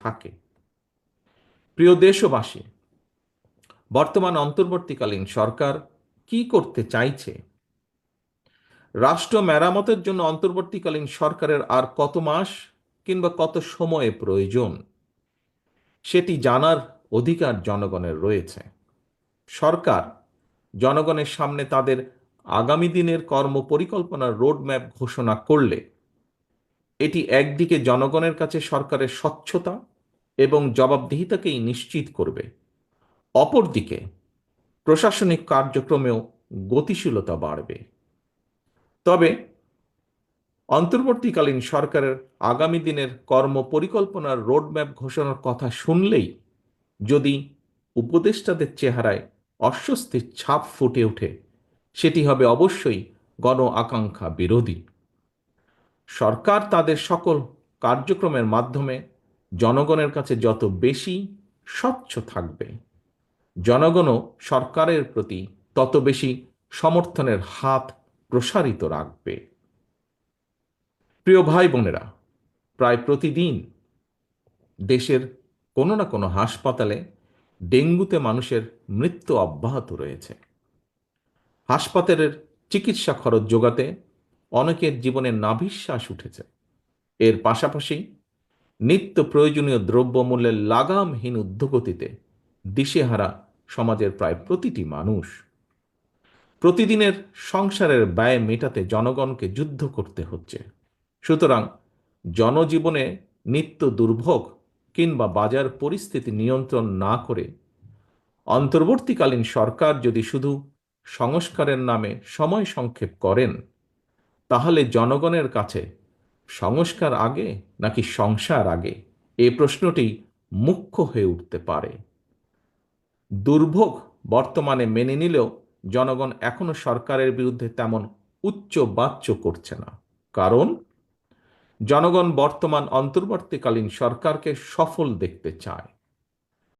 থাকে। প্রিয় দেশবাসী, বর্তমান অন্তর্বর্তীকালীন সরকার কি করতে চাইছে? রাষ্ট্র মেরামতের জন্য অন্তর্বর্তীকালীন সরকারের আর কত মাস কিংবা কত সময়ে প্রয়োজন? সেটি জানার অধিকার জনগণের রয়েছে। সরকার জনগণের সামনে তাদের আগামী দিনের কর্মপরিকল্পনার রোডম্যাপ ঘোষণা করলে, এটি একদিকে জনগণের কাছে সরকারের স্বচ্ছতা এবং জবাবদিহিতাকেই নিশ্চিত করবে। অপরদিকে, প্রশাসনিক কার্যক্রমেও গতিশীলতা বাড়বে। তবে, অন্তর্বর্তীকালীন সরকারের আগামী দিনের কর্ম পরিকল্পনার রোডম্যাপ ঘোষণার কথা শুনলেই যদি উপদেষ্টাদের চেহারায় অস্বস্তির ছাপ ফুটে ওঠে, সেটি হবে অবশ্যই গণ আকাঙ্ক্ষা বিরোধী। সরকার তাদের সকল কার্যক্রমের মাধ্যমে জনগণের কাছে যত বেশি স্বচ্ছ থাকবে, জনগণও সরকারের প্রতি তত বেশি সমর্থনের হাত প্রসারিত রাখবে। প্রিয় ভাই বোনেরা, প্রায় প্রতিদিন দেশের কোনো না কোনো হাসপাতালে ডেঙ্গুতে মানুষের মৃত্যু অব্যাহত রয়েছে। হাসপাতালের চিকিৎসা খরচ যোগাতে অনেকের জীবনে নাভিশ্বাস উঠেছে। এর পাশাপাশি নিত্য প্রয়োজনীয় দ্রব্যমূল্যের লাগামহীন উদ্যোগতিতে দিশেহারা সমাজের প্রায় প্রতিটি মানুষ প্রতিদিনের সংসারের ব্যয় মেটাতে জনগণকে যুদ্ধ করতে হচ্ছে। সুতরাং জনজীবনে নিত্য দুর্ভোগ কিংবা বাজার পরিস্থিতি নিয়ন্ত্রণ না করে অন্তর্বর্তীকালীন সরকার যদি শুধু সংস্কারের নামে সময় সংক্ষেপ করেন, তাহলে জনগণের কাছে সংস্কার আগে নাকি সংসার আগে? এ প্রশ্নটি মুখ্য হয়ে উঠতে পারে। দুর্ভোগ বর্তমানে মেনে নিলেও জনগণ এখনও সরকারের বিরুদ্ধে তেমন উচ্চ বাচ্য করছে না। কারণ, জনগণ বর্তমান অন্তর্বর্তীকালীন সরকারকে সফল দেখতে চায়।